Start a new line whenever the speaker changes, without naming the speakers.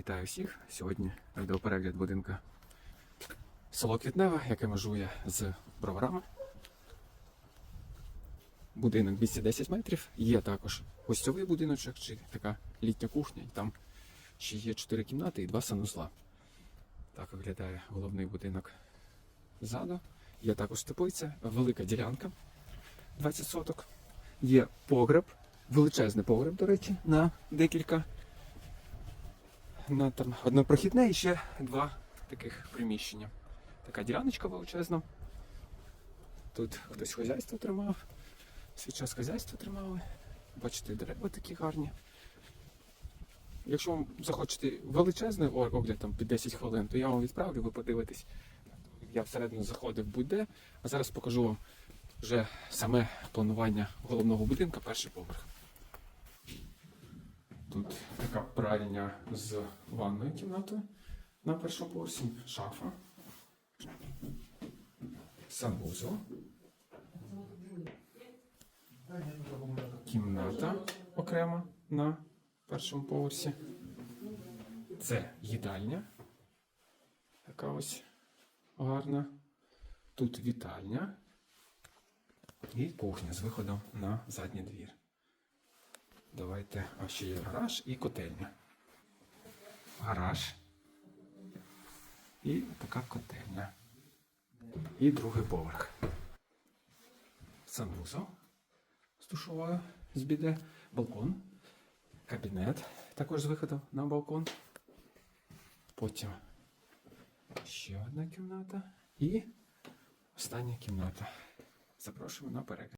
Вітаю всіх! Сьогодні відеоперегляд будинка село Квітневе, яке межує з броварами. Будинок 210 метрів. Є також гостьовий будиночок чи така літня кухня. І там ще є 4 кімнати і 2 санузла. Так виглядає головний будинок ззаду. Є також теплиця, велика ділянка 20 соток. Є погреб, величезний погреб, до речі, на декілька на там однопрохідне і ще два таких приміщення. Така діляночка величезна. Тут хтось хазяйство тримав, свій час хазяйство тримали. Бачите, дерева такі гарні. Якщо вам захочете величезний огляд там під 10 хвилин, то я вам відправлю, ви подивитесь. Я всередину заходив будь-де, а зараз покажу вам вже саме планування головного будинку, перший поверх. Тут така з ванною кімнатою на першому поверсі, шафа, санвузол, кімната окрема на першому поверсі. Це їдальня. Така ось гарна. Тут вітальня і кухня з виходом на задній двір. Давайте, а ще є гараж і котельня. Гараж. І така котельня. І другий поверх. Санвузол з душовою з біде. Балкон. Кабінет також з виходом на балкон. Потім ще одна кімната. І остання кімната. Запрошуємо на перегляд.